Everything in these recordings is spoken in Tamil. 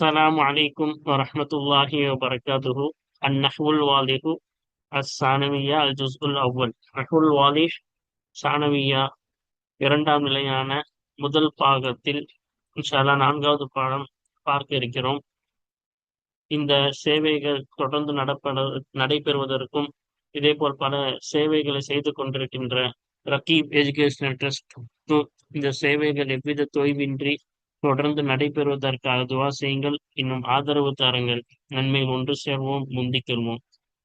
السلام عليكم ورحمة الله وبركاته النحو الواضح الثانوية الجزء الأول نحو الواضح சானவியா இரண்டாம் நிலையான முதல் பாகத்தில் இன்ஷால்லா நான்காவது பாடம் பார்க்க இருக்கிறோம் இந்த சேவைகள் தொடர்ந்து நடப்பட நடைபெறுவதற்கும் இதே போல் பல சேவைகளை செய்து கொண்டிருக்கின்ற ரக்கீப் எஜுகேஷனல் ட்ரஸ்ட் இந்த சேவைகள் எவ்வித தொய்வின்றி தொடர்ந்து நடைபெறுவதற்காக துவா செய்யுங்கள். இன்னும் ஆதரவு தாருங்கள். நன்மையில் ஒன்று சேர்வோம் முந்திக்கொள்வோம்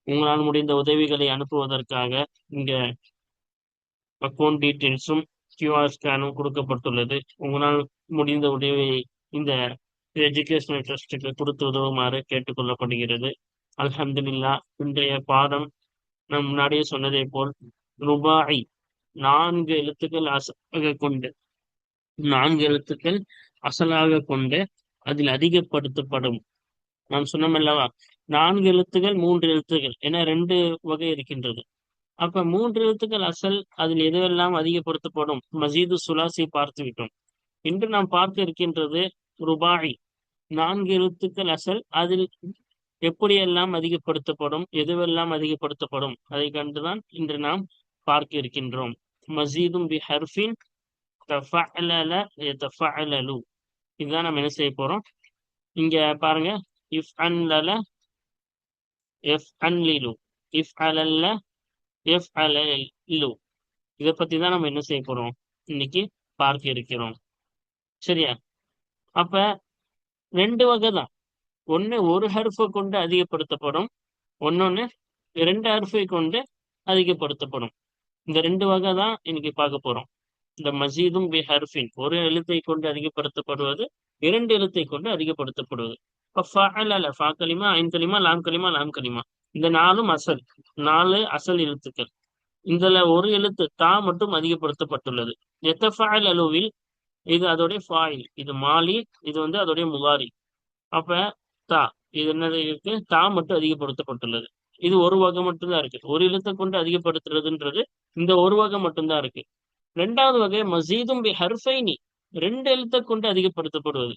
உங்களால் முடிந்த உதவிகளை அனுப்புவதற்காக இங்க அக்கௌண்ட் டீட்டெயில்ஸும் கியூஆர் ஸ்கேனும் கொடுக்கப்பட்டுள்ளது. உங்களால் முடிந்த உதவியை இந்த எஜுகேஷனல் ட்ரஸ்டுக்கு கொடுத்து உதவுமாறு கேட்டுக்கொள்ளப்படுகிறது. அல்ஹம்துலில்லா இன்றைய பாடம் நம் முன்னாடியே சொன்னதை போல் ரூபாய் நான்கு எழுத்துக்கள் அசலாக கொண்டு நான்கு எழுத்துக்கள் அசலாக கொண்டு அதில் அதிகப்படுத்தப்படும். நாம் சொன்னமல்லவா நான்கு எழுத்துகள் மூன்று எழுத்துகள் என ரெண்டு வகை இருக்கின்றது. அப்ப மூன்று எழுத்துக்கள் அசல் அதில் எதுவெல்லாம் அதிகப்படுத்தப்படும்? மசீது சுலாசி பார்த்து விட்டோம் இன்று நாம் பார்க்க இருக்கின்றது ருபாயி. நான்கு எழுத்துக்கள் அசல் அதில் எப்படியெல்லாம் அதிகப்படுத்தப்படும்? எதுவெல்லாம் அதிகப்படுத்தப்படும்? அதை கண்டுதான் இன்று நாம் பார்க்க இருக்கின்றோம். மசீதும் பி ஹர்ஃபின் இதுதான் நம்ம என்ன செய்ய போறோம்? இங்க பாருங்க. இஃப் அன்ல எஃப் அன்லிலு இஃப் அலல்ல எஃப் அலு இதை பத்தி தான் நம்ம என்ன செய்ய போறோம்? இன்னைக்கு பார்க்க இருக்கிறோம். சரியா? அப்ப ரெண்டு வகை தான். ஒன்னு ஒரு ஹர்ஃபை கொண்டு அதிகப்படுத்தப்படும். ஒன்னொன்னு ரெண்டு ஹர்ஃபை கொண்டு அதிகப்படுத்தப்படும். இந்த ரெண்டு வகை தான் இன்னைக்கு பார்க்க போறோம். இந்த மசீதும் பி ஹர்ஃபின். ஒரு எழுத்தை கொண்டு அதிகப்படுத்தப்படுவது இரண்டு எழுத்தை கொண்டு அதிகப்படுத்தப்படுவது. ஃபா கலிமா ஐன் லாம் கலிமா லாம் கலிமா இந்த நாலும் அசல் நாலு அசல் எழுத்துக்கள். இதுல ஒரு எழுத்து தா மட்டும் அதிகப்படுத்தப்பட்டுள்ளது. எத்தஃபாயில் அலுவில் இது அதோடைய ஃபாயில். இது மாலி இது வந்து அதோடைய முகாரி அப்ப தா இது என்னது இருக்கு? தா மட்டும் அதிகப்படுத்தப்பட்டுள்ளது. இது ஒரு வகை மட்டும்தான் இருக்கு. ஒரு எழுத்தை கொண்டு அதிகப்படுத்துறதுன்றது இந்த ஒரு வகை மட்டும்தான் இருக்கு. ரெண்டாவது வகை மசீதும் பி ஹர்ஃபைனி. ரெண்டு எழுத்தை கொண்டு அதிகப்படுத்தப்படுவது.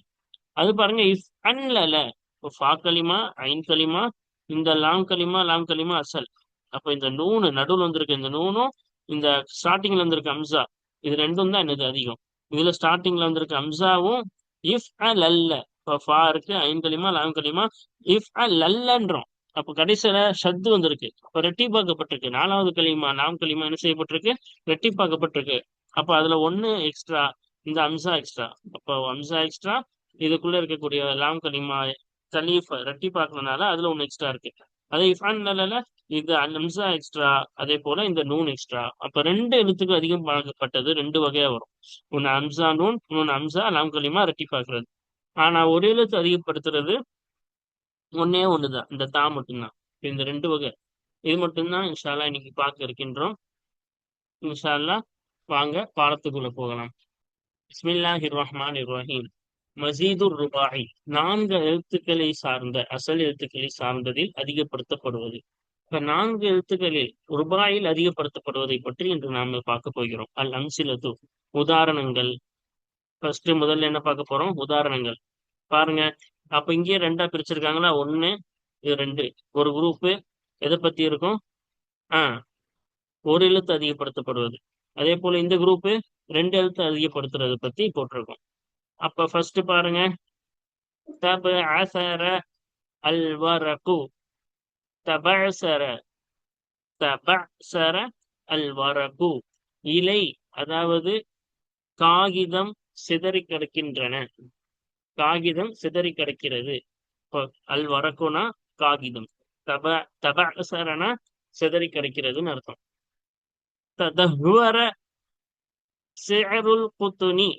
அது பாருங்க இஃப் அன்ல இப்போ ஃபா களிமா ஐன் களிமா இந்த லாம் களிமா லாம் களிமா அசல். அப்ப இந்த நூனு நடுவில் வந்திருக்க இந்த நூனும் இந்த ஸ்டார்டிங்ல வந்திருக்க அம்சா இது ரெண்டும் தான் என்னது அதிகம். இதுல ஸ்டார்டிங்ல வந்திருக்க அம்சாவும் இஃப் அ லல்ல இப்போ ஃபா இருக்கு ஐன் களிமா லாம் களிமா இஃப் அ லல்லன்றோம் அப்ப கடைசியில ஷத்து வந்திருக்கு. அப்ப ரெட்டிப்பாக்கப்பட்டிருக்கு. நாலாவது களிமா நாம் களிமா என்ன செய்யப்பட்டிருக்கு? ரெட்டிப்பாக்கப்பட்டிருக்கு. அப்ப அதுல ஒண்ணு எக்ஸ்ட்ரா இந்த அம்சா எக்ஸ்ட்ரா அப்போ அம்சா எக்ஸ்ட்ரா இதுக்குள்ள இருக்கக்கூடிய லாம் களிமா ரெட்டி பார்க்கறதுனால அதுல ஒண்ணு எக்ஸ்ட்ரா இருக்கு. அதே இஃபான்ல இது அம்சா எக்ஸ்ட்ரா அதே போல இந்த நூன் எக்ஸ்ட்ரா அப்ப ரெண்டு எழுத்துக்கு அதிகம் பார்க்கப்பட்டது ரெண்டு வகையா வரும். ஒன்னு அம்சா நூன் இன்னொன்னு அம்சா லாம் களிமா பார்க்கறது ஆனா ஒரு எழுத்து அதிகப்படுத்துறது ஒன்னே ஒண்ணுதான். இந்த தா மட்டும்தான். இந்த ரெண்டு வகை. இது மட்டும்தான் இன்ஷால்லா இன்னைக்கு பார்க்க இருக்கின்றோம். இன்ஷால்லா வாங்க பாடத்துக்குள்ள போகலாம். பிஸ்மில்லாஹிர் ரஹ்மான் ரஹீம். மசீதுர் ருபாஹி நான்கு எழுத்துக்களை சார்ந்த அசல் எழுத்துக்களை சார்ந்ததில் அதிகப்படுத்தப்படுவது. இப்ப நான்கு எழுத்துக்களில் ரூபாயில் அதிகப்படுத்தப்படுவதை பற்றி இன்று நாம பார்க்க போகிறோம். அல் அம்சிலது உதாரணங்கள். ஃபர்ஸ்ட் முதல்ல என்ன பார்க்க போறோம்? உதாரணங்கள். பாருங்க. அப்ப இங்கேயே ரெண்டா பிரிச்சிருக்காங்களா ஒன்னு இது ரெண்டு. ஒரு குரூப்பு எதை பத்தி இருக்கும்? ஆஹ் ஒரு எழுத்து அதிகப்படுத்தப்படுவது. அதே போல இந்த குரூப்பு ரெண்டு எழுத்து அதிகப்படுத்துறது பத்தி போட்டிருக்கோம். அப்ப ஃபர்ஸ்ட் பாருங்க. தப அசர அல் வரகு தபசர தபசர அல் வரகு இலை அதாவது காகிதம் சிதறி கிடக்கின்றன காகிதம் சிதறி கிடக்கிறது. அல் வரக்குனா காகிதம். தப தபசரனா சிதறி கிடக்கிறதுன்னு அர்த்தம். ததஹுவர சிஅருல் குத்துனி.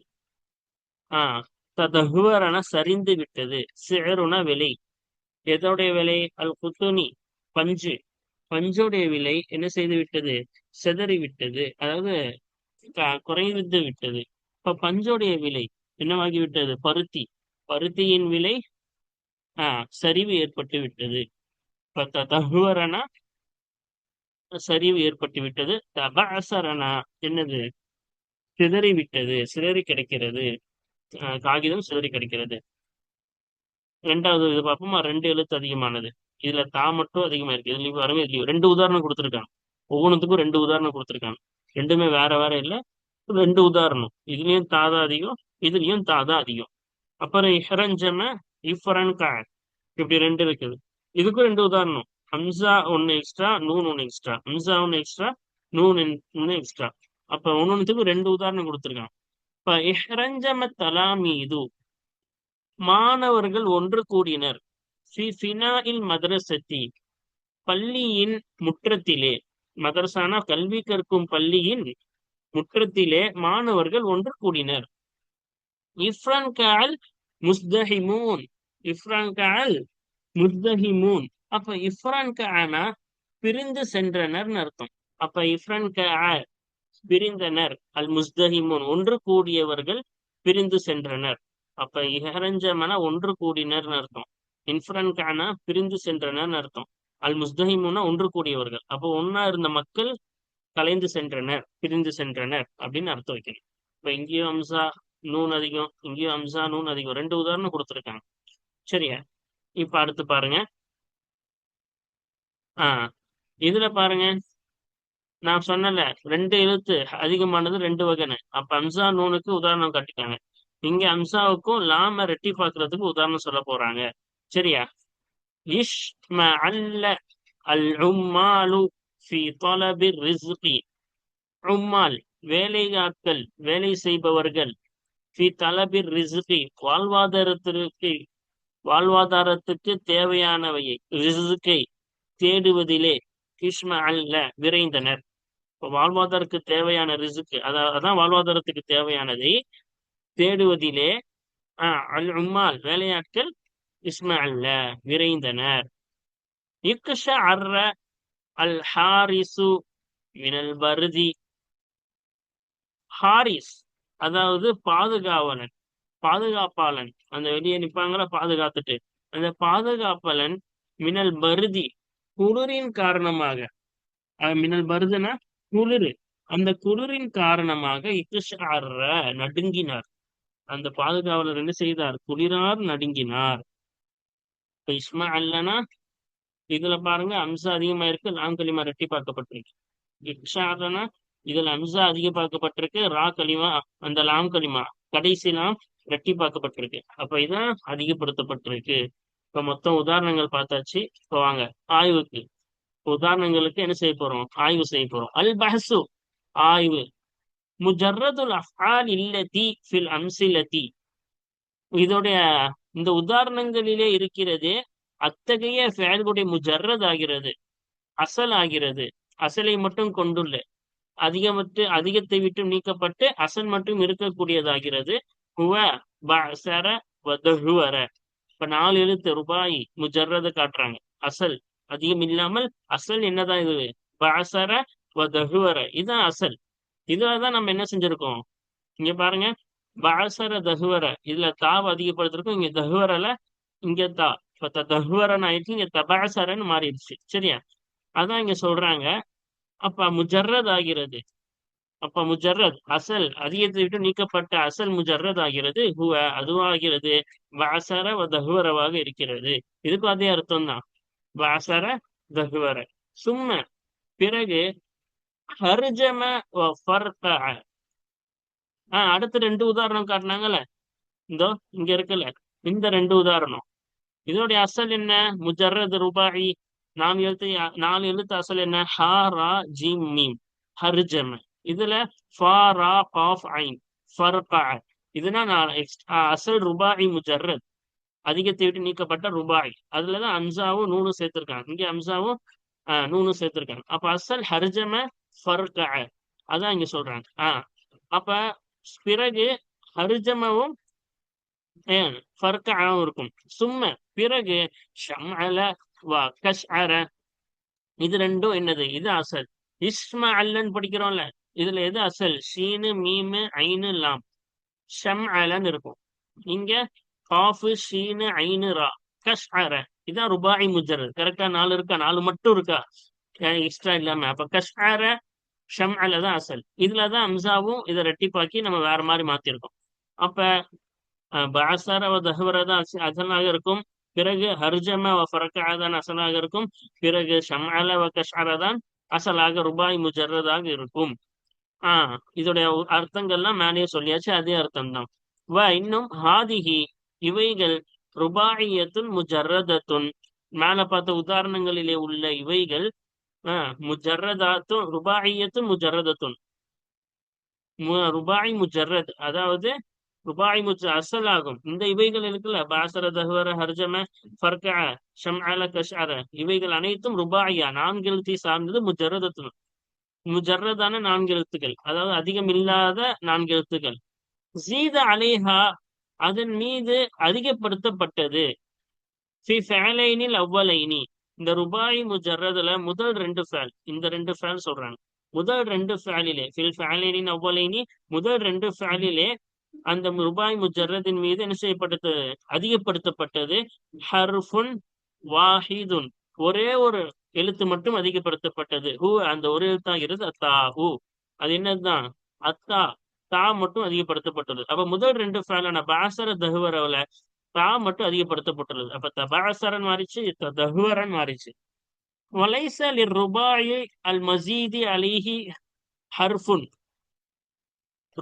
ஆஹ் ததஹுவரன சரிந்து விட்டது. சிறுன விலை. எதோடைய விலை? அல் குத்துனி. பஞ்சு. பஞ்சோடைய விலை என்ன செய்து விட்டது? சிதறி விட்டது. அதாவது குறைந்து விட்டது. இப்ப பஞ்சோடைய விலை என்னவாகி விட்டது? பருத்தி. பருத்தியின் விலை ஆஹ் சரிவு ஏற்பட்டு விட்டது. தகுவரனா சரிவு ஏற்பட்டு விட்டது. தபாசரனா என்னது? சிதறி விட்டது. சிதறி கிடைக்கிறது. காகிதம் சிதறி கிடைக்கிறது. ரெண்டாவது இது பார்ப்போமா? ரெண்டு எழுத்து அதிகமானது. இதுல தா மட்டும் அதிகமா இருக்கு. இதுல வரவே இல்லையோ. ரெண்டு உதாரணம் கொடுத்துருக்காங்க. ஒவ்வொன்றுத்துக்கும் ரெண்டு உதாரணம் கொடுத்துருக்காங்க. ரெண்டுமே வேற வேற இல்ல. ரெண்டு உதாரணம். இதுலயும் தாதா அதிகம். இதுலயும் தாதா அதிகம். அப்புறம் இஹரஞ்சம இஃபரன் காட் இப்படி ரெண்டு இருக்குது. இதுக்கும் ரெண்டு உதாரணம். ஹம்சா ஒன்னு எக்ஸ்ட்ரா நூன் ஒன்னு எக்ஸ்ட்ரா ஹம்சா ஒன்னு எக்ஸ்ட்ரா நூன் ஒன்னு எக்ஸ்ட்ரா அப்ப ஒன்னொன்னுத்துக்கும் ரெண்டு உதாரணம் கொடுத்துருக்கான் இப்ப இஹ்ரஞ்சம தலாமீது மாணவர்கள் ஒன்று கூடினர். மதரசத்தி பள்ளியின் முற்றத்திலே மதரசானா கல்வி கற்கும் பள்ளியின் முற்றத்திலே மாணவர்கள் ஒன்று கூடினர். இஃப்ரான் கால் முஸ்தஹிமூன். இஃப்ரான் கால் முஸ்தஹிமூன். அப்ப இஃப்ரான் கானா பிரிந்து சென்றனர் அர்த்தம். அப்ப இஃப்ரான் கா பிரிந்தனர் அல் முஸ்தஹிமூன். ஒன்று கூடியவர்கள் பிரிந்து சென்றனர். அப்ப இஹரஞ்சமனா ஒன்று கூடினர்னு அர்த்தம். இன்ஃபரன் கானா பிரிந்து சென்றனர் அர்த்தம். அல் முஸ்தஹிமுனா ஒன்று கூடியவர்கள். அப்போ ஒன்னா இருந்த மக்கள் கலைந்து சென்றனர் பிரிந்து சென்றனர் அப்படின்னு அர்த்தம் வைக்கணும். இப்ப இங்கேயும் அம்சா நூன் அதிகம் இங்கேயும் அம்சா நூன் அதிகம். ரெண்டு உதாரணம் கொடுத்துருக்காங்க. சரியா? இப்ப அடுத்து பாருங்க. ஆஹ் இதுல பாருங்க. நான் சொன்னல ரெண்டு எழுத்து அதிகமானது ரெண்டு வகைன்னு. அப்ப அம்சா நூனுக்கு உதாரணம் காட்டிட்டாங்க. இங்க அம்சாவுக்கும் லாம ரெட்டி பாக்குறதுக்கு உதாரணம் சொல்ல போறாங்க. சரியா? இஷ் அல்ல அல் உம்மாலு ஃபி தொலபிர் ரிஸ்கி. உம்மால் வேலையாட்கள் வேலை செய்பவர்கள் ஃபி தலபிர் வாழ்வாதாரத்திற்கு வாழ்வாதாரத்துக்கு தேவையானவையை ரிசுக்கை தேடுவதிலே கிஷ்ம அல்ல விரைந்தனர். இப்போ வாழ்வாதாரத்துக்கு தேவையான ரிசுக்கு அதான் வாழ்வாதாரத்துக்கு தேவையானதை தேடுவதிலே அல் உம்மால் வேலையாட்கள் இஸ்ம அல்ல விரைந்தனர். இக்ஷ அர்ர அல் ஹாரிசு மினல் பருதி. ஹாரிஸ் அதாவது பாதுகாவலன் பாதுகாப்பாளன். அந்த வெளியே நிப்பாங்களா பாதுகாத்துட்டு. அந்த பாதுகாப்பலன் மினல் பருதி குளிரின் காரணமாக. மினல் பருதுனா குளிர். அந்த குளிரின் காரணமாக இக்குஷார நடுங்கினார். அந்த பாதுகாவலர் என்ன செய்தார்? குளிரார் நடுங்கினார். இப்ப இஸ்மா அல்லனா இதுல பாருங்க அம்சம் அதிகமா இருக்கு லாம் களிமா ரெட்டி பார்க்கப்பட்டிருக்கு இக்ஷாரனா இதில் அம்சா அதிக பார்க்கப்பட்டிருக்கு ரா களிமா அந்த லாம் களிமா கடைசி லாம் ரெட்டி பார்க்கப்பட்டிருக்கு அப்ப இதான் அதிகப்படுத்தப்பட்டிருக்கு. இப்ப மொத்தம் உதாரணங்கள் பார்த்தாச்சு. இப்போ வாங்க ஆய்வுக்கு. உதாரணங்களுக்கு என்ன செய்ய போறோம்? ஆய்வு செய்ய போறோம். அல் பஹசு ஆய்வு. முஜர்ரதுல் அஃஆல் இல்லதி ஃபில் அம்சிலதி. இதோடைய இந்த உதாரணங்களிலே இருக்கிறது அத்தகைய ஃபேல்களுடைய முஜர்ரத் ஆகிறது அசல் ஆகிறது அசலை மட்டும் கொண்டுள்ள. அதிகமற்று அதிகத்தை விட்டு நீக்கப்பட்டு அசன் மட்டும் இருக்கக்கூடியதாகிறது. ஹுவ பசர வதஹுவர இப்ப நாலு எழுத்து ரூபாய் முஜர்றத காட்டுறாங்க. அசல் அதிகம் இல்லாமல் அசல் என்னதான் இது? பசர வதஹுவர இதுதான் அசல். இதுலதான் நம்ம என்ன செஞ்சிருக்கோம்? இங்க பாருங்க. பாசர தகுவர இதுல தாவ அதிகப்படுத்திருக்கோம். இங்க தகுவரல இங்க தா. இப்ப தகுவரன் ஆயிடுச்சு இங்க தபாசரன்னு மாறிடுச்சு. சரியா? அதான் இங்க சொல்றாங்க. அப்ப முஜர்ரத் ஆகிறது அப்ப முஜர்ரத் அசல் அதிகத்தை விட்டு நீக்கப்பட்ட அசல் முஜர்ரத் ஆகிறது ஹுவ அதுவாகிறது. வாசர தகுவரவாக இருக்கிறது. இதுக்கும் அதே அர்த்தம் தான் வாசர தகுவர சும்ம. பிறகு ஹர்ஜம ஆஹ் அடுத்த ரெண்டு உதாரணம் காட்டினாங்கல்ல? இந்தோ இங்க இருக்குல்ல. இந்த ரெண்டு உதாரணம். இதோடைய அசல் என்ன? முஜர்ரது ரூபாயி. நாலு எழுத்து நாலு எழுத்து அசல் என்ன? ஹாரா ஜிம் மீம். ஹர்ஜம. இதுல ஃபாரா காஃப் ஐன். ஃபர்கா. இதுனா நான் அசல் ரூபாய் முஜர்ரத். அதிகத்தை விட்டு நீக்கப்பட்ட ரூபாய். அதுலதான் அம்சாவும் நூனும் சேர்த்திருக்காங்க. இங்க அம்சாவும் நூனும் சேர்த்திருக்காங்க. அப்ப அசல் ஹர்ஜம ஃபர்க. அதான் இங்க சொல்றாங்க. ஆஹ் அப்ப பிறகு ஹர்ஜமவும் ஃபர்காவும் இருக்கும். சும்ம பிறகு ஷம்அல வா கஷ்அர. இது ரெண்டும் என்னது? இது அசல். இஸ்ம அல்லன்னு படிக்கிறோம்ல. இதுல எது அசல்? ஷீனு மீமு ஐனு லாம். ஷம் அலன்னு இருக்கும். இங்க காஃபு ஷீனு ஐனு ரா. கஷ் அர இதான் ருபாய் முஜர் கரெக்டா நாலு இருக்கா? நாலு மட்டும் இருக்கா? எக்ஸ்ட்ரா இல்லாம? அப்ப கஷ்ஆர ஷம்அல தான் அசல். இதுலதான் அம்சாவும் இதை ரெட்டிப்பாக்கி நம்ம வேற மாதிரி மாத்திருக்கோம். அப்ப பாசார தஹவர தான் அசலாக இருக்கும். பிறகு ஹர்ஜம ஃபரக்காதான் அசலாக இருக்கும். பிறகு ஷம்அல வ கஷ்அர தான் அசலாக ருபாய் முஜர்ரதாக இருக்கும். ஆஹ் இதோடைய அர்த்தங்கள்லாம் மேலேயே சொல்லியாச்சு அதே அர்த்தம் தான் வ இன்னும் ஹாதிஹி இவைகள் ருபாயத்துன் முஜர்ரதத்துன். மேல பார்த்த உதாரணங்களிலே உள்ள இவைகள் ஆஹ் முஜர்ரதாத்தும் ருபாயத்தும் முஜர்ரதத்துன். ருபாய் முஜர்ரத் அதாவது ருபாய் அசல் ஆகும் இந்த இவைகள் இருக்குல்ல பாசர தஹ்வர ஹர்ஜம ஃபர்கா ஷம்அல கஷ்அர இவைகள் அனைத்தும் ருபாயா நான்கு எழுத்தி சார்ந்தது முஜர்ரதத்துன் முஜர்ரதான நான்கு எழுத்துக்கள் அதாவது அதிகம் இல்லாத நான்கு எழுத்துக்கள் ஜீத அலேஹா அதன் மீது அதிகப்படுத்தப்பட்டது. ஃபி ஃபேலைனில் அவ்வலைனி இந்த ருபாய் முஜர்ரதுல முதல் ரெண்டு ஃபேல் இந்த ரெண்டு ஃபேல் சொல்றாங்க. முதல் ரெண்டு ஃபேலிலே ஃபில் ஃபேலைனின் அவ்வலைனி முதல் ரெண்டு ஃபேலிலே அந்த ருபாய் முஜர்ரதின் மீது என்ன செய்யப்பட்டது? அதிகப்படுத்தப்பட்டது. ஹர்ஃபுன் வாஹிதுன். ஒரே ஒரு எழுத்து மட்டும் அதிகப்படுத்தப்பட்டது. ஹூ அந்த ஒரு எழுத்தாகிறது அத்தா ஹூ. அது என்னதுதான்? அத்தா. தா மட்டும் அதிகப்படுத்தப்பட்டது. அப்ப முதல் ரெண்டு ஃபேலான பாசர தகுவரவுல தா மட்டும் அதிகப்படுத்தப்பட்டுள்ளது. அப்ப தபாசரன் மாறிச்சு தகுவரன் மாறிச்சு. வலைசல் ருபாயி அல் மசீதி அலிஹி ஹர்ஃபுன்.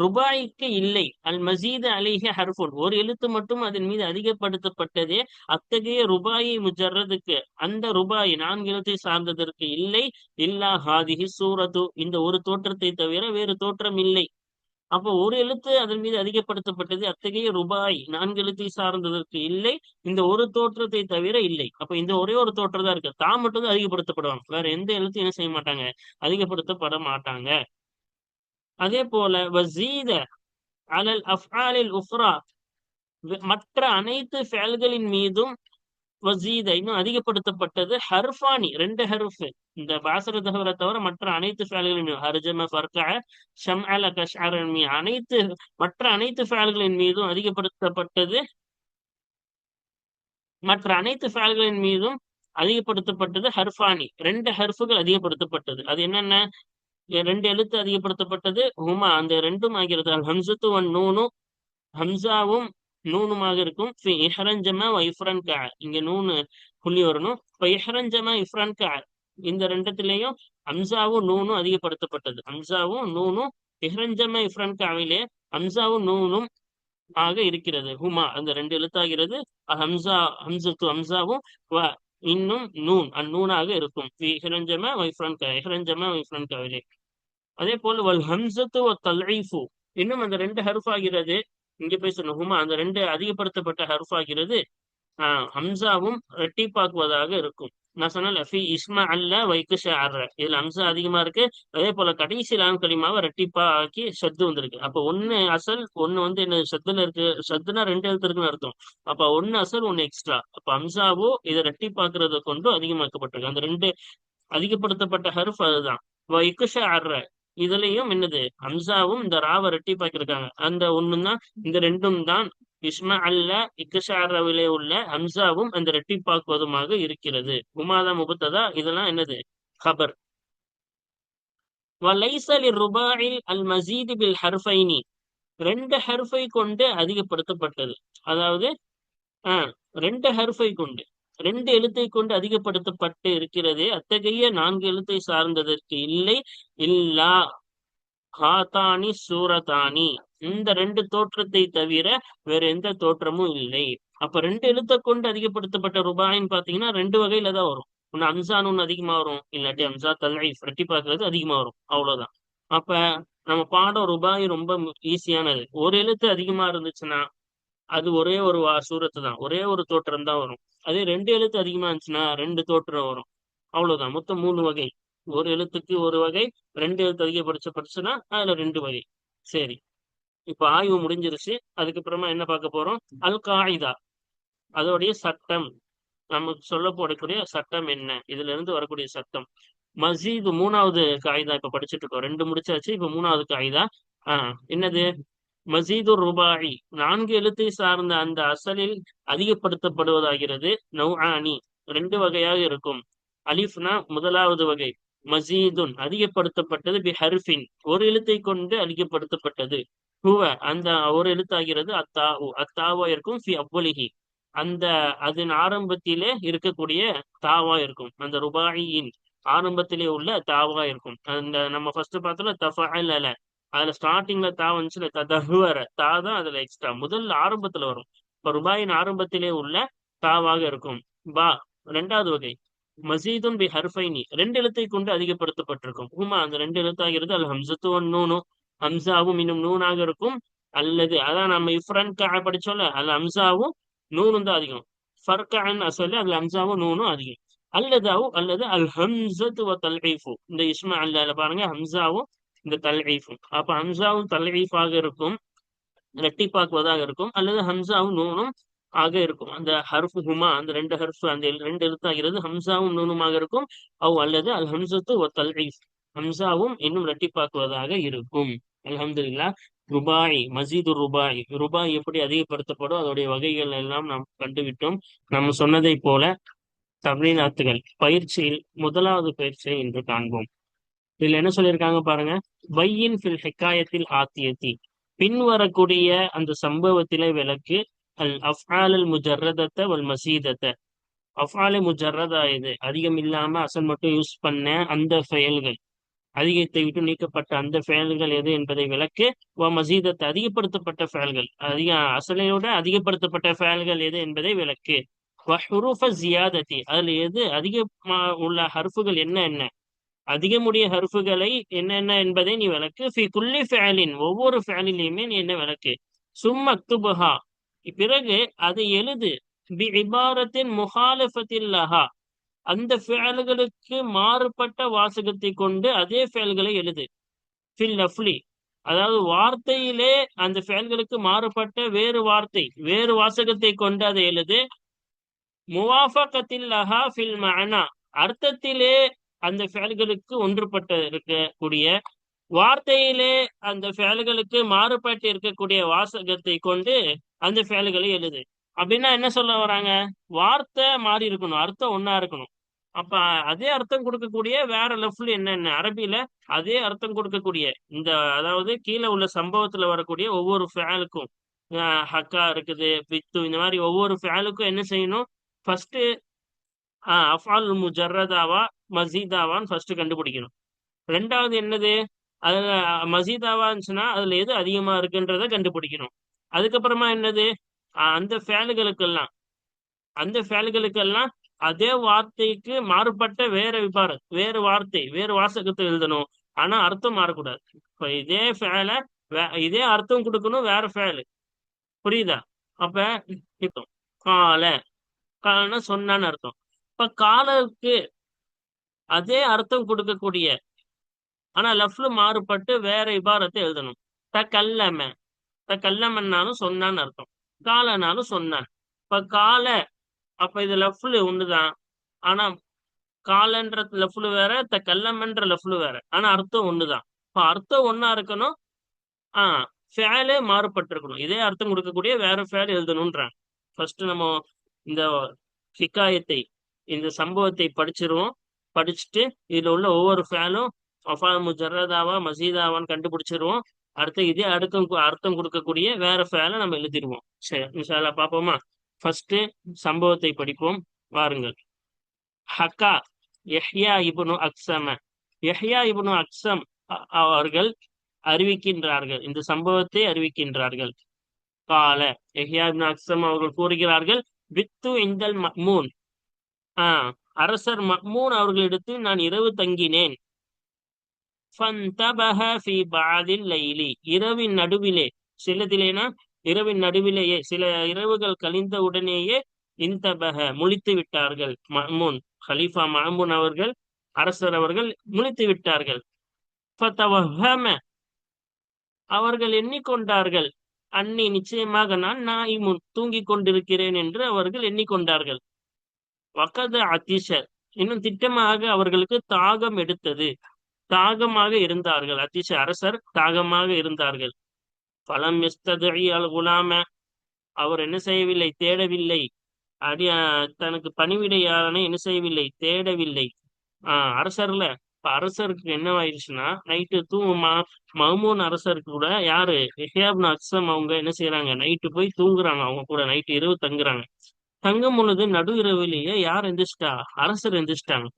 ருபாய்க்கு இல்லை. அல் மசீது அலிஹி ஹர்ஃபுன். ஒரு எழுத்து மட்டும் அதன் மீது அதிகப்படுத்தப்பட்டதே. அத்தகைய ருபாயை முஜர்றதுக்கு அந்த ருபாய் நான்கு எழுத்தை சார்ந்ததற்கு இல்லை. இல்லா ஹாதிஹி சூரத்து. இந்த ஒரு தோற்றத்தை தவிர வேறு தோற்றம் இல்லை. அப்போ ஒரு எழுத்து அதன் மீது அதிகப்படுத்தப்பட்டது. அத்தகைய ரூபாய் நான்கு எழுத்தை சார்ந்ததற்கு இல்லை. இந்த ஒரு தோற்றத்தை தவிர இல்லை. அப்ப இந்த ஒரே ஒரு தோற்றம் தான் இருக்கு. தான் மட்டும் தான் அதிகப்படுத்தப்படுவாங்க. வேற எந்த எழுத்தும் என்ன செய்ய மாட்டாங்க? அதிகப்படுத்தப்பட மாட்டாங்க. அதே போல வசீத அலல் அஃபாலில் உஃப்ரா மற்ற அனைத்து ஃபேல்களின் மீதும் வசீத இன்னும் அதிகப்படுத்தப்பட்டது. ஹர்ஃபானி ரெண்டு ஹர்ஃப். இந்த பாசர தகவலை தவிர மற்ற அனைத்து ஃபேல்களின் மீது ஹர்ஜம ஃபர்கா ஷம் அல கஷ்அரன் மீ அனைத்து மற்ற அனைத்து ஃபேல்களின் மீதும் அதிகப்படுத்தப்பட்டது. மற்ற அனைத்து ஃபேல்களின் மீதும் அதிகப்படுத்தப்பட்டது ஹர்ஃபானி. ரெண்டு ஹர்ஃபுகள் அதிகப்படுத்தப்பட்டது. அது என்னென்ன? ரெண்டு எழுத்து அதிகப்படுத்தப்பட்டது. ஹுமா அந்த ரெண்டும் ஆகிறது அல் ஹம்சத்து ஒன் நூனும் ஹம்சாவும் நூனுமாக இருக்கும். இஹரஞ்சமா இஃப்ரன் கா இங்க நூனு புள்ளி வரணும். இப்ப இஹரஞ்சமா இஃப்ரன் கா இந்த ரெண்டத்திலையும் ஹம்சாவும் நூனும் அதிகப்படுத்தப்பட்டது. ஹம்சாவும் நூனும் இஹ்ரஞ்சமா இஃப்ரன் காவிலே ஹம்சாவும் நூனும் ஆக இருக்கிறது. ஹுமா அந்த ரெண்டு எழுத்தாகிறது. ஹம்சா ஹம்சத்து ஹம்சாவும் இன்னும் நூன் அந்நூனாக இருக்கும். இஹ்ரஞ்சமா வைஃப்ரன் கா இஹ்ரஞ்சமா வைஃப்ரன் காவிலே அதே போல் வல் ஹம்சத்து தல்ஐஃபு இன்னும் அந்த ரெண்டு ஹருஃப் ஆகிறது இங்க போய் சொன்னோமா அந்த ரெண்டு அதிகப்படுத்தப்பட்ட ஹருஃப் ஆகிறது ஆஹ் ஹம்சாவும் ரெட்டிப்பாக்குவதாக இருக்கும். நான் சொன்னல ஃபி இஸ்மா அல்ல வைக்குஷா அர்ற இதுல ஹம்சா அதிகமா இருக்கு. அதே போல கடைசி லாம் களிமாவை ரெட்டிப்பா ஆக்கி சத்து வந்திருக்கு. அப்ப ஒன்னு அசல் ஒன்னு வந்து என்ன சத்துல இருக்கு சத்துனா ரெண்டு எழுத்து இருக்குன்னு அர்த்தம். அப்ப ஒன்னு அசல் ஒன்னு எக்ஸ்ட்ரா. அப்ப ஹம்சாவோ இதை ரெட்டிப்பாக்குறத கொண்டு அதிகமாக்கப்பட்டிருக்கு. அந்த ரெண்டு அதிகப்படுத்தப்பட்ட ஹருஃப் அதுதான். வைக்கு அர்ற இதுலயும் என்னது? ஹம்சாவும் இந்த ராவை ரெட்டிப்பாக்கிருக்காங்க அந்த ஒண்ணுதான் இந்த ரெண்டும் தான் இஸ்மா அல்ல இக்கஷாரவிலே உள்ள ஹம்சாவும் அந்த ரெட்டிப்பாக்குவதுமாக இருக்கிறது. உமாதா முபத்ததா இதெல்லாம் என்னது? ஹபர் வலைசலி ருபாயில் அல் மசீதி பில் ஹர்ஃபைனி. ரெண்டு ஹர்ஃபை கொண்டு அதிகப்படுத்தப்பட்டது. அதாவது ஆஹ் ரெண்டு ஹர்ஃபை கொண்டு. ரெண்டு எழுத்தை கொண்டு அதிகப்படுத்தப்பட்டு இருக்கிறது. அத்தகைய நான்கு எழுத்தை சார்ந்ததற்கு இல்லை. இல்லா ஹாத்தானி சூரதானி. இந்த ரெண்டு தோற்றத்தை தவிர வேற எந்த தோற்றமும் இல்லை. அப்ப ரெண்டு எழுத்தை கொண்டு அதிகப்படுத்தப்பட்ட ரூபாயின்னு பாத்தீங்கன்னா ரெண்டு வகையில தான் வரும். ஒன்னு அம்சான் ஒண்ணு அதிகமா வரும். இல்லாட்டி அம்சா தலை ரெட்டி பாக்குறது அதிகமா வரும். அவ்வளவுதான். அப்ப நம்ம பாடம் ரூபாய் ரொம்ப ஈஸியானது. ஒரு எழுத்து அதிகமா இருந்துச்சுன்னா அது ஒரே ஒரு சூரத்து தான். ஒரே ஒரு தோற்றம் தான் வரும். அதே ரெண்டு எழுத்து அதிகமா இருந்துச்சுன்னா ரெண்டு தோற்றம் வரும். அவ்வளவுதான். மொத்தம் மூணு வகை. ஒரு எழுத்துக்கு ஒரு வகை ரெண்டு எழுத்து அதிகப்படுத்த படிச்சுன்னா அதுல ரெண்டு வகை. சரி. இப்ப ஆய்வு முடிஞ்சிருச்சு. அதுக்கப்புறமா என்ன பார்க்க போறோம்? அல் காயிதா அதோடைய சட்டம். நமக்கு சொல்ல போடக்கூடிய சட்டம் என்ன? இதுல இருந்து வரக்கூடிய சட்டம். மசீது மூணாவது காயிதா இப்ப படிச்சுட்டு இருக்கோம். ரெண்டு முடிச்சாச்சு. இப்ப மூணாவது காயிதா. ஆஹ் என்னது? மசீது ருபாயி. நான்கு எழுத்தை சார்ந்த அந்த அசலில் அதிகப்படுத்தப்படுவதாகிறது. நௌஆனி. ரெண்டு வகையாக இருக்கும். அலிஃப்னா முதலாவது வகை. மசீதுன் அதிகப்படுத்தப்பட்டது பி ஹர்ஃபின் ஒரு எழுத்தை கொண்டு அதிகப்படுத்தப்பட்டது. ஹுவ அந்த ஒரு எழுத்தாகிறது அத்தா அத்தாவா இருக்கும். ஃபி அவ்வலிஹி. அந்த அதன் ஆரம்பத்திலே இருக்கக்கூடிய தாவா இருக்கும். அந்த ருபாயின் ஆரம்பத்திலே உள்ள தாவா இருக்கும். அந்த நம்ம ஃபர்ஸ்ட் பார்த்தோம்ல தஃபஅல அதுல ஸ்டார்டிங்ல தா வந்துச்சுல ததஹுவர தா தான் அதுல எக்ஸ்ட்ரா முதல்ல ஆரம்பத்துல வரும். இப்ப ருபாயின் ஆரம்பத்திலே உள்ள தாவாக இருக்கும். பா ரெண்டாவது வகை. மசீதுன் பி ஹர்ஃபைனி. ரெண்டு எழுத்தை கொண்டு அதிகப்படுத்தப்பட்டிருக்கும். ஹுமா அந்த ரெண்டு எழுத்தாகிறது அல் ஹம்சத்து ஒன் நூனும் ஹம்சாவும் இன்னும் நூனாக இருக்கும். அல்லது அதான் நம்ம இஃப்ரன் கா படிச்சோம்ல அதுல ஹம்சாவும் நூனும் தான் அதிகம். ஃபர்கான் சொல்லி அதுல ஹம்சாவும் நூனும் அதிகம். அல்லதாவும் அல்லது அல் ஹம்சத்து வ தல்ஹீஃபு. இந்த இஸ்மா அல்ல பாருங்க ஹம்சாவும் இந்த தல்ஹீஃபும் அப்ப ஹம்சாவும் தல்ஹீஃபாக இருக்கும் ரெட்டிப்பாக்குவதாக இருக்கும் அல்லது ஹம்சாவும் நூனும் ஆக இருக்கும். அந்த ஹர்ஃபு ஹுமா அந்த ரெண்டு ஹர்ஃபு அந்த ரெண்டு எழுத்தாகிறது ஹம்சாவும் நூனுமாக இருக்கும் அவ் அல்லது அல் ஹம்சத்து ஒ தல்ஹீஃப் ஹம்சாவும் இன்னும் ரெட்டிப்பாக்குவதாக இருக்கும். அலமதுல்லா ருபாய் மசீது ருபாய். ருபாய் எப்படி அதிகப்படுத்தப்படும்? அதோடைய வகைகள் எல்லாம் நாம் கண்டுவிட்டோம். நம்ம சொன்னதை போல தமிழ்நாத்துகள் பயிற்சியில் முதலாவது பயிற்சியை இன்று காண்போம். இதுல என்ன சொல்லியிருக்காங்க பாருங்க? வையின் ஃபில் ஹெக்காயத்தில் ஆத்தியத்தி. பின்வரக்கூடிய அந்த சம்பவத்திலே விளக்கு அல் அஃபால் அல் முஜர்ரதத்தை வல் மசீதத்தை. அஃஆல் முஜர்ரதா இது? அதிகம் இல்லாம அசல் மட்டும் யூஸ் பண்ண அந்த செயல்கள். அதிகத்தை விட்டு நீக்கப்பட்ட அந்த செயல்கள் எது என்பதை விளக்கு வ மசீதத்தை அதிகப்படுத்தப்பட்ட செயல்கள். அதிக அசலையோட அதிகப்படுத்தப்பட்ட செயல்கள் எது என்பதை விளக்கு. வ ஹுரூஃப ஜியாதத்தி. அதுல எது அதிகமா உள்ள ஹர்ஃபுகள் என்ன என்ன? அதிகமுடைய ஹர்ஃபுகளை என்னென்ன என்பதை நீ விளக்கு. ஃபி குல்லி ஃபேலின் ஒவ்வொரு ஃபேலிலையுமே நீ என்ன விளக்கு? சும் அக்துபஹா. பிறகு அதை எழுது. பி இபாரத்தின் முஹாலிஃபத்தில்லஹா. அந்த ஃபேல்களுக்கு மாறுபட்ட வாசகத்தை கொண்டு அதே ஃபேல்களை எழுது. ஃபில் லஃப்லி. அதாவது வார்த்தையிலே அந்த ஃபேல்களுக்கு மாறுபட்ட வேறு வார்த்தை வேறு வாசகத்தை கொண்டு அதை எழுது. முவாஃபகத்தில் லஹா ஃபில் மனா அர்த்தத்திலே அந்த ஃபேல்களுக்கு ஒன்றுபட்டு இருக்கக்கூடிய வார்த்தையிலே அந்த ஃபேல்களுக்கு மாறுபட்டு இருக்கக்கூடிய வாசகத்தை கொண்டு அந்த ஃபேல்களை எழுது. அப்படின்னா என்ன சொல்ல வராங்க? வார்த்தை மாறி இருக்கணும் அர்த்தம் ஒன்னா இருக்கணும். அப்ப அதே அர்த்தம் கொடுக்கக்கூடிய வேற லெஃப்ட்ல என்னென்ன? அரபியில அதே அர்த்தம் கொடுக்கக்கூடிய இந்த அதாவது கீழே உள்ள சம்பவத்துல வரக்கூடிய ஒவ்வொரு ஃபேலுக்கும் ஹக்கா இருக்குது பித்து இந்த மாதிரி ஒவ்வொரு ஃபேலுக்கும் என்ன செய்யணும்? ஃபர்ஸ்ட் அஃபால் முஜர்ரதாவா மசீதாவான்னு ஃபர்ஸ்ட் கண்டுபிடிக்கணும். ரெண்டாவது என்னது? அதுல மசீதாவா இருந்துச்சுன்னா அதுல எது அதிகமா இருக்குன்றத கண்டுபிடிக்கணும். அதுக்கப்புறமா என்னது? அஹ் அந்த ஃபேலுகளுக்கெல்லாம் அந்த ஃபேலுகளுக்கெல்லாம் அதே வார்த்தைக்கு மாறுபட்ட வேற விபாரம் வேறு வார்த்தை வேறு வாசகத்தை எழுதணும். ஆனா அர்த்தம் மாறக்கூடாது. இப்போ இதே ஃபேல இதே அர்த்தம் கொடுக்கணும் வேற ஃபேலு. புரியுதா? அப்ப இப்போ கால காலன்னா சொன்னான்னு அர்த்தம். இப்ப காலருக்கு அதே அர்த்தம் கொடுக்கக்கூடிய. ஆனா லஃப்ல மாறுபட்டு வேற இபாரத்தை எழுதணும். த கல்லம த கல்லமன்னாலும் சொன்னான்னு அர்த்தம். காலனாலும் சொன்னான். இப்ப கால அப்ப இது லஃப்ல ஒண்ணுதான். ஆனா காலன்ற லஃப்ல வேற த கல்லமன்ற லஃப்ல வேற. ஆனா அர்த்தம் ஒண்ணுதான். இப்ப அர்த்தம் ஒன்னா இருக்கணும். ஆஹ் ஃபேலே மாறுபட்டிருக்கணும். இதே அர்த்தம் கொடுக்கக்கூடிய வேற ஃபேல் எழுதணும்ன்றாங்க ஃபர்ஸ்ட் நம்ம இந்த ஹிக்காயத்தை இந்த சம்பவத்தை படிச்சிருவோம். படிச்சுட்டு இதுல உள்ள ஒவ்வொரு ஃபேலும் அஃபா முஜர்ரதாவா மசீதாவான்னு கண்டுபிடிச்சிருவோம். அடுத்து இதே அடுக்கம் அர்த்தம் கொடுக்கக்கூடிய வேற ஃபேலை நம்ம எழுதிடுவோம் சரி இன்ஷால்லா பார்ப்போமா? ஃபர்ஸ்ட் சம்பவத்தை படிப்போம். வாருங்கள். ஹக்கா யஹ்யா இபுனு அக்ஸம. யஹ்யா இபுனு அக்ஸம் அவர்கள் அறிவிக்கின்றார்கள். இந்த சம்பவத்தை அறிவிக்கின்றார்கள். கால யஹ்யா இபுனு அக்ஸம் அவர்கள் கூறுகிறார்கள் வித்து இந்தல் மக்மூன் ஆஹ் அரசர் மக்மூன் அவர்களிடத்தில் நான் இரவு தங்கினேன். லைலி. இரவின் நடுவிலே சிலதிலேனா இரவின் நடுவிலேயே சில இரவுகள் கழிந்த உடனேயே இந்தபஹ முழித்து விட்டார்கள். மஅமூன் ஹலீஃபா மஹமூன் அவர்கள் அரசர் அவர்கள் முழித்து விட்டார்கள். அவர்கள் எண்ணிக்கொண்டார்கள். அன்னி நிச்சயமாக நான் நாயிமுன் தூங்கிக் கொண்டிருக்கிறேன் என்று அவர்கள் எண்ணிக்கொண்டார்கள். வக்கத அதிஷர் இன்னும் திட்டமாக அவர்களுக்கு தாகம் எடுத்தது. தாகமாக இருந்தார்கள். அதிஷ அரசர் தாகமாக இருந்தார்கள். பலம் அல் குலாம. அவர் என்ன செய்யவில்லை? தேடவில்லை. அடி தனக்கு பணிவிடையாளனை என்ன செய்யவில்லை? தேடவில்லை. ஆஹ் அரசர்ல இப்ப அரசருக்கு என்ன ஆயிடுச்சுன்னா நைட்டு தூங்குமா மஹமூன் அரசருக்கு கூட யாரு? ஹியாப் அக்சம் அவங்க என்ன செய்யறாங்க நைட்டு போய் தூங்குறாங்க. அவங்க கூட நைட்டு இரவு தங்குறாங்க. தங்கும் பொழுது நடு இரவிலேயே யார் எந்திரிச்சிட்டா? அரசர் எந்திரிச்சிட்டாங்க.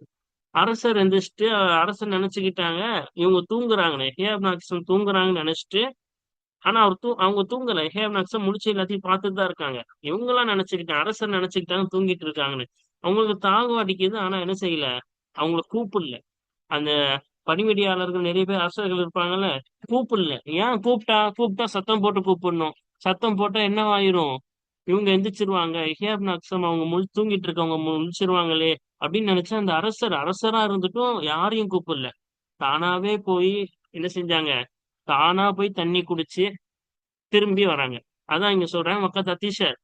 அரசர் எந்திரிச்சிட்டு அரசர் நினைச்சுக்கிட்டாங்க இவங்க தூங்குறாங்கன்னு ஹேப் அக்சம் தூங்குறாங்கன்னு நினைச்சிட்டு ஆனா அவர் தூ அவங்க தூங்கல. ஹேப் நாக்சன் முடிச்சு எல்லாத்தையும் பார்த்துட்டு தான் இருக்காங்க. இவங்கெல்லாம் நினைச்சுக்கிட்டாங்க அரசர் நினைச்சுக்கிட்டாங்க தூங்கிட்டு இருக்காங்கன்னு. அவங்களுக்கு தாகம் அடிக்குது ஆனா என்ன செய்யல? அவங்கள கூப்பிடல. அந்த பணிவிடையாளர்கள் நிறைய பேர் அரசர்கள் இருப்பாங்கல்ல கூப்பிடல. ஏன் கூப்பிட்டா? கூப்பிட்டா சத்தம் போட்டு கூப்பிடணும். சத்தம் போட்டா என்ன ஆயிரும் இவங்க எந்திரிச்சிருவாங்க. ஹியாப் நக்சம் அவங்க முழு தூங்கிட்டு இருக்கவங்க முழிச்சிருவாங்களே அப்படின்னு நினைச்சா அந்த அரசர் அரசரா இருந்துட்டும் யாரையும் கூப்பிடல. தானாவே போய் என்ன செஞ்சாங்க? தானா போய் தண்ணி குடிச்சு திரும்பி வராங்க. அதான் இங்க சொல்றேன் மக்க தத்தீஷர்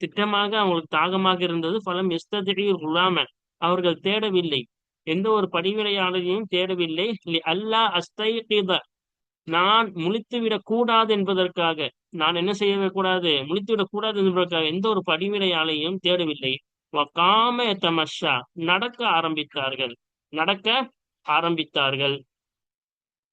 திட்டமாக அவங்களுக்கு தாகமாக இருந்தது. பலம் எஸ்ததில் உள்ளாம அவர்கள் தேடவில்லை. எந்த ஒரு படிவினையாளரையும் தேடவில்லை. அல்லா அஸ்தை நான் முழித்து விடக்கூடாது என்பதற்காக நான் என்ன செய்ய கூடாது முழித்து விடக்கூடாது என்பதற்காக எந்த ஒரு படிவினையாலையும் தேடவில்லை. காம தமஷா நடக்க ஆரம்பித்தார்கள். நடக்க ஆரம்பித்தார்கள்.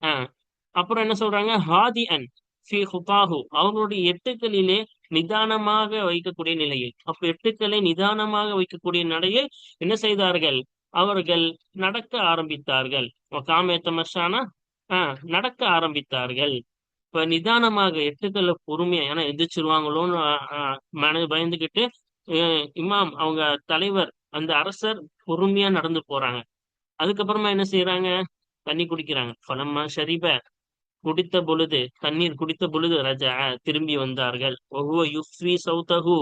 ஆஹ் அப்புறம் என்ன சொல்றாங்க? ஹாதி அன் ஃபி ஹுபாஹு அவர்களுடைய எட்டுக்களிலே நிதானமாக வைக்கக்கூடிய நிலையில் அப்ப எட்டுக்களை நிதானமாக வைக்கக்கூடிய நிலையில் என்ன செய்தார்கள்? அவர்கள் நடக்க ஆரம்பித்தார்கள். காமேத்தமர்ஷானா ஆஹ் நடக்க ஆரம்பித்தார்கள். இப்ப நிதானமாக எட்டுக்களை பொறுமையா ஏன்னா எந்திரிச்சிருவாங்களோன்னு மன பயந்துகிட்டு இமாம் அவங்க தலைவர் அந்த அரசர் பொறுமையா நடந்து போறாங்க. அதுக்கப்புறமா என்ன செய்யறாங்க தண்ணி குடிக்கிறாங்க. பலம்மா ஷரீப. குடித்த பொழுது தண்ணீர் குடித்த பொழுது ரஜா திரும்பி வந்தார்கள். ஒவ்வொரு யுஸ்வி சௌதகு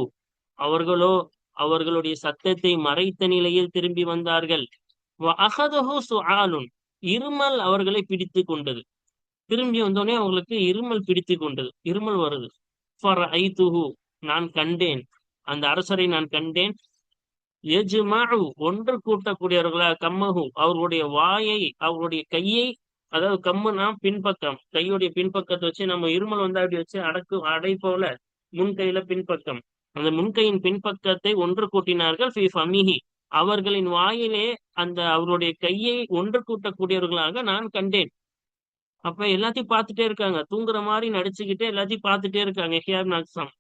அவர்களோ அவர்களுடைய சத்தத்தை மறைத்த நிலையில் திரும்பி வந்தார்கள். இருமல் அவர்களை பிடித்து கொண்டது. திரும்பி வந்தோடனே அவங்களுக்கு இருமல் பிடித்து கொண்டது. இருமல் வருது. நான் கண்டேன். அந்த அரசரை நான் கண்டேன். ஒன்று கூட்டக்கூடியவர்களா கம்மகு அவர்களுடைய வாயை அவருடைய கையை அதாவது கம்முனா பின்பக்கம். கையுடைய பின்பக்கத்தை வச்சு நம்ம இருமல் வந்தா அப்படி வச்சு? அடக்கு அடை போல முன்கையில பின்பக்கம். அந்த முன்கையின் பின்பக்கத்தை ஒன்று கூட்டினார்கள் அவர்களின் வாயிலே அந்த அவருடைய கையை ஒன்று கூட்டக்கூடியவர்களாக நான் கண்டேன். அப்ப எல்லாத்தையும் பார்த்துட்டே இருக்காங்க. தூங்குற மாதிரி நடிச்சுக்கிட்டே எல்லாத்தையும் பார்த்துட்டே இருக்காங்க. ஹியார் நாக்ஸாம்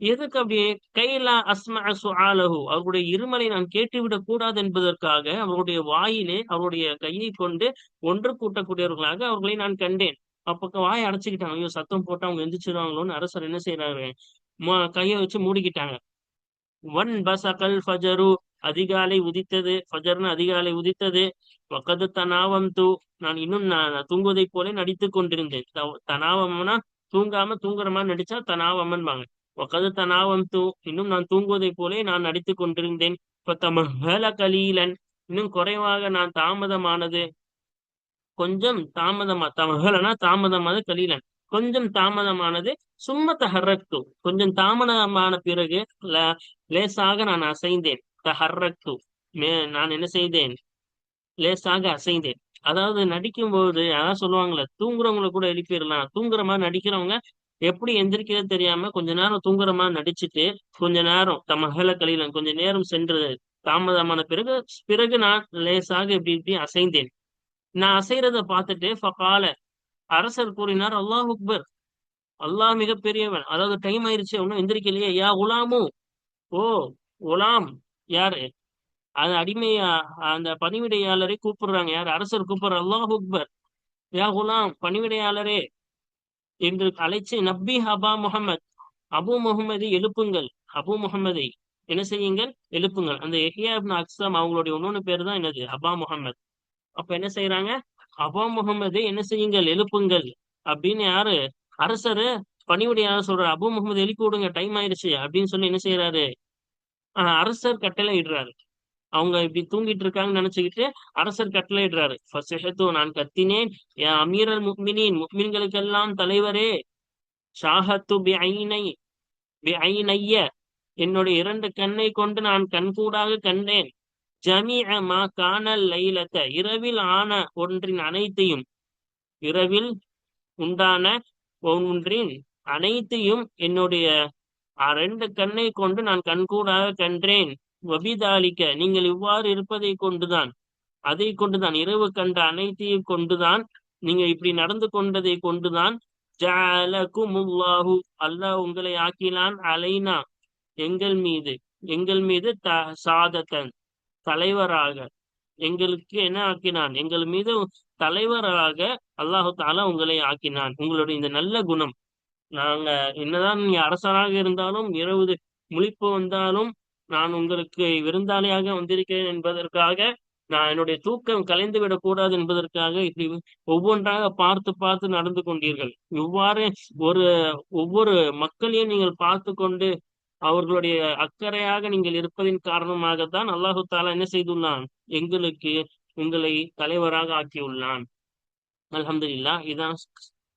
எதுக்கு அப்படியே கைலா அஸ்மா சுஆலஹு. அவருடைய இருமலை நான் கேட்டுவிடக் கூடாது என்பதற்காக அவருடைய வாயிலே அவருடைய கையை கொண்டு ஒன்று கூட்டக்கூடியவர்களாக அவர்களை நான் கண்டேன். அப்ப வாயை அடைச்சுக்கிட்டாங்க. ஐயோ சத்தம் போட்டு அவங்க எந்திரிச்சிருவாங்களோன்னு அரசர் என்ன செய்யறாரு கையை வச்சு மூடிக்கிட்டாங்க. ஒன் பசகல் ஃபஜரு அதிகாலை உதித்தது ஃபஜர்னு அதிகாலை உதித்தது. பக்கத்து தனாவம் தூ நான் இன்னும் நான் தூங்குவதை போல நடித்து கொண்டிருந்தேன். தனாவம்னா தூங்காம தூங்குற மாதிரி நடிச்சா தனாவம்பாங்க ஒக்கது தனாவம் தூ இன்னும் நான் தூங்குவதை போலே நான் நடித்துக் கொண்டிருந்தேன். இப்ப தமஹல கலீலன் இன்னும் குறைவாக நான் தாமதமானது. கொஞ்சம் தாமதமா தமகலனா தாமதமானது கலீலன். கொஞ்சம் தாமதமானது சும்ம தஹர்ரக்து. கொஞ்சம் தாமதமான பிறகு லேசாக நான் அசைந்தேன். தஹர்ரக்து மே நான் என்ன செய்தேன்? லேசாக அசைந்தேன். அதாவது நடிக்கும் போது அதான் சொல்லுவாங்களே தூங்குறவங்களை கூட எழுப்பிடலாம். தூங்குற மாதிரி நடிக்கிறவங்க எப்படி எந்திரிக்கிறது தெரியாம கொஞ்ச நேரம் தூங்குறமா நடிச்சுட்டு கொஞ்ச நேரம் தமகல கலியில கொஞ்ச நேரம் சென்று தாமதமான பிறகு பிறகு நான் லேசாக இப்படி இப்படி அசைந்தேன். நான் அசைறத பார்த்துட்டு ஃபகால அரசர் கூறினார் அல்லாஹ் அக்பர் அல்லாஹ் மிக பெரியவன் அதாவது டைம் ஆயிருச்சு ஒன்னும் எந்திரிக்கலையே. யா குலாமு? ஓ குலாம். யாரு? அது அடிமையா? அந்த பணிவிடையாளரை கூப்பிடுறாங்க. யார்? அரசர் கூப்பிடுற அல்லாஹ் அக்பர். யா குலாம் பணிவிடையாளரே என்று அழைச்சு நப்பி அபா முகமது அபு முகமது எழுப்புங்கள். அபு முகமதை என்ன செய்யுங்கள்? எழுப்புங்கள். அந்த எஹியா அக்ஸாம் அவங்களுடைய இன்னொன்று பேர் தான் என்னது? அபா முகமது அப்ப என்ன செய்யறாங்க அபா முகமது என்ன செய்யுங்கள்? எழுப்புங்கள். அப்படின்னு யாரு? அரசரு பணிவுடைய சொல்ற அபு முகமது எழுப்பி விடுங்க. டைம் ஆயிடுச்சு. அப்படின்னு சொல்லி என்ன செய்யறாரு அரசர் கட்டளை இடுறாரு. அவங்க இப்படி தூங்கிட்டு இருக்காங்கன்னு நினைச்சுக்கிட்டு அரசர் கட்டளை இடுறாரு. ஃபர்ஸ்ட் நான் கத்தினேன். அமீரர் முக்மினின். முக்மின்களுக்கெல்லாம் தலைவரே. ஷாஹத்து பி ஐனை பி ஐனைய என்னுடைய இரண்டு கண்ணை கொண்டு நான் கண்கூடாக கண்டேன். ஜமி மா காணல் லைலத்த இரவில் ஆன ஒன்றின் அனைத்தையும் இரவில் உண்டான ஒன்றின் அனைத்தையும் என்னுடைய ரெண்டு கண்ணை கொண்டு நான் கண்கூடாக கண்டேன் வபிதாலிக்க நீங்கள் இவ்வாறு இருப்பதை கொண்டுதான். அதை கொண்டுதான். இரவு கண்ட அனைத்தையும் கொண்டுதான். நீங்க இப்படி நடந்து கொண்டதை கொண்டுதான். ஜஅலகுமுல்லாஹு அல்லாஹ் உங்களை ஆக்கினான் அலைனா. எங்கள் மீது எங்கள் மீது த சாதத்தன் தலைவராக. எங்களுக்கு என்ன ஆக்கினான்? எங்கள் மீது தலைவராக அல்லாஹு தாலா உங்களை ஆக்கினான். உங்களுடைய இந்த நல்ல குணம். நாங்க என்னதான் நீ அரசராக இருந்தாலும் இரவு முழிப்பு வந்தாலும் நான் உங்களுக்கு விருந்தாளியாக வந்திருக்கிறேன் என்பதற்காக நான் என்னுடைய தூக்கம் கலைந்து விடக்கூடாது என்பதற்காக இப்படி ஒவ்வொன்றாக பார்த்து பார்த்து நடந்து கொண்டீர்கள். இவ்வாறு ஒரு ஒவ்வொரு மக்களையும் நீங்கள் பார்த்து கொண்டு அவர்களுடைய அக்கறையாக நீங்கள் இருப்பதின் காரணமாகத்தான் அல்லாஹு தாலா என்ன செய்துள்ளான்? எங்களுக்கு உங்களை தலைவராக ஆக்கியுள்ளான். அலமதுல்லா இதான்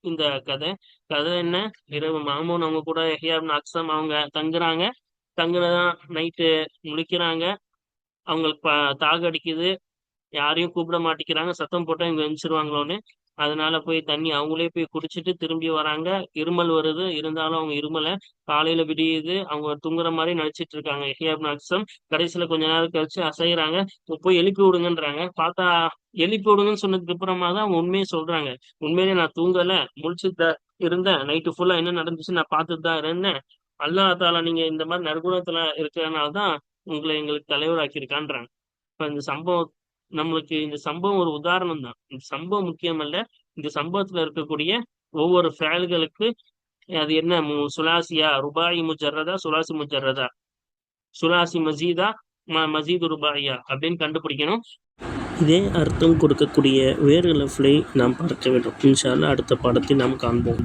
இந்த கதை. கதை என்ன? இரவு மாமூன் அவங்க கூட எஹியாப்னு அக்சம் அவங்க தங்குறாங்க. தங்குறதான் நைட்டு முழிக்கிறாங்க. அவங்களுக்கு ப- தாக அடிக்குது. யாரையும் கூப்பிட மாட்டேங்கிறாங்க. சத்தம் போட்டால் இங்கே எந்திரிச்சிருவாங்களோன்னு. அதனால போய் தண்ணி அவங்களே போய் குடிச்சிட்டு திரும்பி வராங்க. இருமல் வருது. இருந்தாலும் அவங்க இருமலை. காலையில விடியுது. அவங்க தூங்குற மாதிரி நடிச்சிட்டு இருக்காங்க. எஹியாப் நாக்சம் கடைசியில கொஞ்ச நேரம் கழிச்சு அசைகிறாங்க போய் எழுப்பி விடுங்கன்றாங்க. பார்த்தா எழுப்பி விடுங்கன்னு சொன்னதுக்கு அப்புறமா தான் அவங்க உண்மையை சொல்றாங்க. உண்மையிலேயே நான் தூங்கல. த இருந்தேன். நைட்டு ஃபுல்லா என்ன நடந்துச்சு நான் பார்த்துட்டு தான் இருந்தேன். அல்லாஹ் தாலா நீங்க இந்த மாதிரி நற்குணத்துல இருக்கிறனால தான் உங்களை எங்களுக்கு தலைவராக்கியிருக்கான்றாங்க. இப்ப இந்த சம்பவம் நம்மளுக்கு இந்த சம்பவம் ஒரு உதாரணம் தான். இந்த சம்பவம் முக்கியம் அல்ல இந்த சம்பவத்துல இருக்கக்கூடிய ஒவ்வொரு ஃபேல்களுக்கு அது என்ன? சுலாசியா ருபாயி முஜர்ரதா சுலாசி முஜர்ரதா? சுலாசி மசீதா ம மசீது ருபாயா அப்படின்னு கண்டுபிடிக்கணும். இதே அர்த்தம் கொடுக்கக்கூடிய வேறு லெஃப்லை நாம் பார்க்க வேண்டும். இன்ஷால்லா அடுத்த படத்தை நாம் காண்போம்.